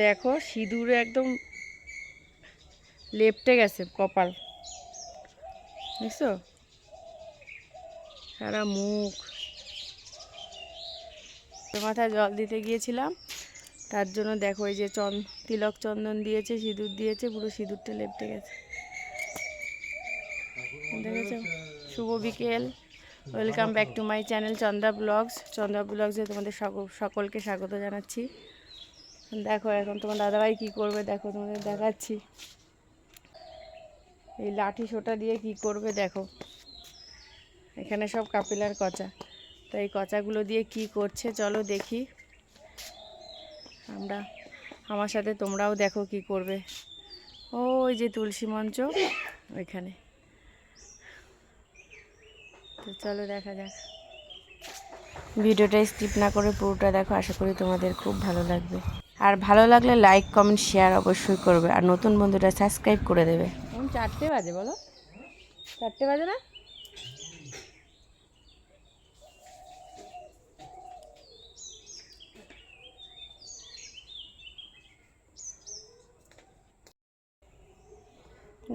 দেখো, সিঁদুরে একদম লেপটে গেছে কপাল। দেখছ? সারা মুখ। মাথায় জল দিতে গিয়েছিলাম, তার জন্য দেখো এই যে চন তিলক চন্দন দিয়েছে, সিঁদুর দিয়েছে, পুরো সিঁদুরটা লেপটে গেছে। দেখেছ? শুভ বিকেল। Welcome back to my channel Chandra blogs Chandra ব্লগসে তোমাদের সকল সকলকে স্বাগত জানাচ্ছি। দেখো এখন তোমার দাদাভাই কি করবে, দেখো তোমাদের দেখাচ্ছি। এই লাঠি সোটা দিয়ে কি করবে দেখো। এখানে সব কাপিলার কচা। তো এই কচাগুলো দিয়ে কি করছে চলো দেখি। আমরা, আমার সাথে তোমরাও দেখো কি করবে। ওই যে তুলসী মঞ্চ, ওইখানে। তো চলো দেখা যাক। ভিডিওটা স্কিপ না করে পুরোটা দেখো, আশা করি তোমাদের খুব ভালো লাগবে। আর ভালো লাগলে লাইক কমেন্ট শেয়ার অবশ্যই করবে। আর নতুন বন্ধুরা সাবস্ক্রাইব করে দেবে। এখন চারটে বাজে, বলো? চারটে বাজে না?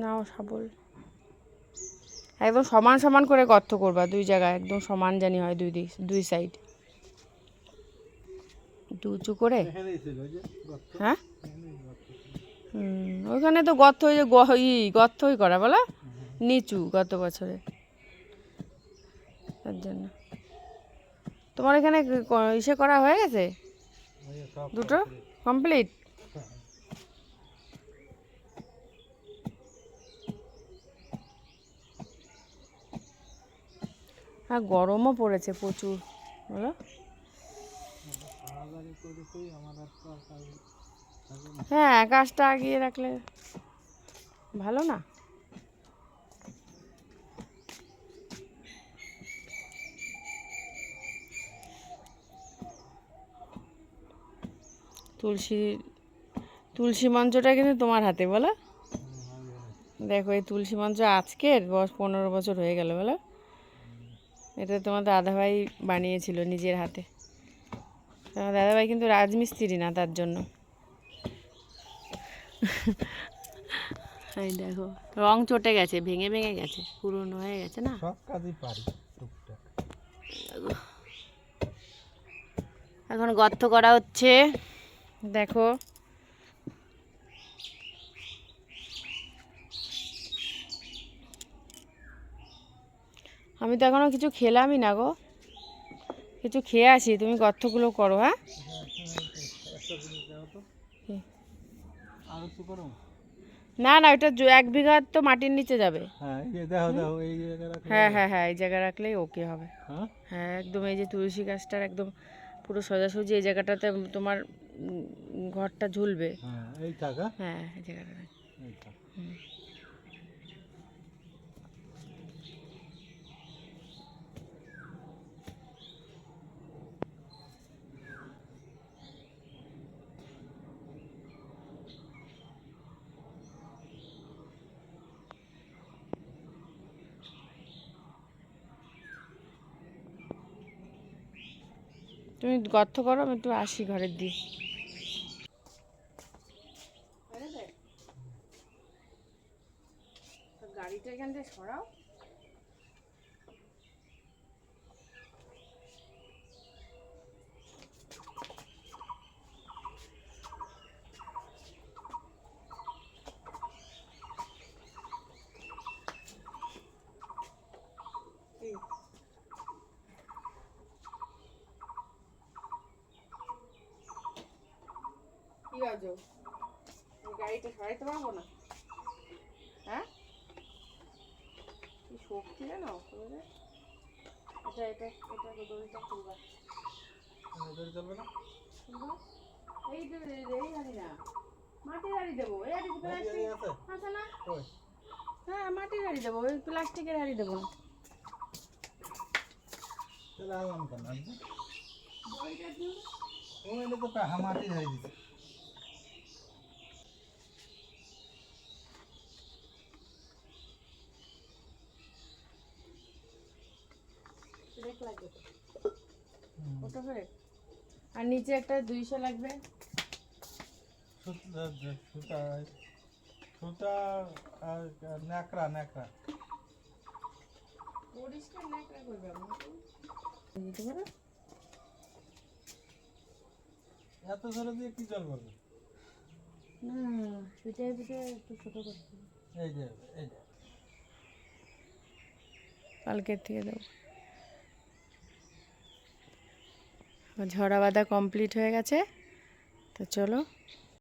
নাও সাবল একদম সমান সমান করে গর্ত করবা, দুই জায়গায়। একদম সমান জানি হয় দুই দিক, দুই সাইড একটু উঁচু করে? হ্যাঁ? হুম, ওইখানে তো গর্ত ওই যে গ- ই গর্তই করা বলো? নিচু গত বছরে। তার জন্য। তোমার এখানে ইসে করা হয়ে গেছে? দুটো? কমপ্লিট? আর গরমও পড়েছে প্রচুর বলো? হ্যাঁ গাছটা আগিয়ে রাখলে ভালো না? তুলসী তুলসী মঞ্চটা কিন্তু তোমার হাতে, বলো। দেখো, এই তুলসী মঞ্চ আজকের বয়স পনেরো বছর হয়ে গেল, বলো। এটা তোমার দাদাভাই বানিয়েছিল নিজের হাতে। তোমার দাদাভাই কিন্তু রাজমিস্ত্রি না তার জন্য। এই দেখো রং চটে গেছে ভেঙে ভেঙে গেছে পুরনো হয়ে গেছে না? সব কাজই পারি এখন গর্ত করা হচ্ছে। দেখো। আমি তো এখনও কিছু খেলামই না গো। কিছু খেয়ে আসি তুমি গর্তগুলো করো হ্যাঁ? না না ওটা এক বিঘা তো মাটির নিচে যাবে। হ্যাঁ হ্যাঁ হ্যাঁ হ্যাঁ এই জায়গায় রাখলেই ওকে হবে। হ্যাঁ? হ্যাঁ একদম এই যে তুলসী গাছটার একদম পুরো সোজাসুজি এই জায়গাটাতে তোমার ঘরটা ঝুলবে। হ্যাঁ এই থাকা। হ্যাঁ এই জায়গাটা তুমি গর্ত করো আমি একটু আসি ঘরের দিক। গাড়িটা এখান থেকে সরাও এই। কি বাজো গাড়িটা সরাইতে পারব না? হ্যাঁ? কি শক্তি জানো তোমাদের আচ্ছা এটা এটা দড়িটা খুলবা। এদের চলবে না? এই এই এই গাড়ি না। মাটির গাড়ি দেবো। এই গাড়ি প্লাস্টিক আছে? আছে না? হ্যাঁ মাটির গাড়ি দেবো। ওই প্লাস্টিকের গাড়ি দেবো। তাহলে কেন তো দিছে ব্রেক লাগবে তো। ওটা আর নিচে একটা দুইশো লাগবে। সুতা সুতা সুতা আর ন্যাকড়া ন্যাকড়া। পরিষ্কার ন্যাকড়া করবে দিতে পারো? এত ধরে দিয়ে কি জল করবে না একটু ছোটো করতে এই যে এই যে। কালকের থেকে দেবো। ঝরা বাঁধা কমপ্লিট হয়ে গেছে। তো চলো।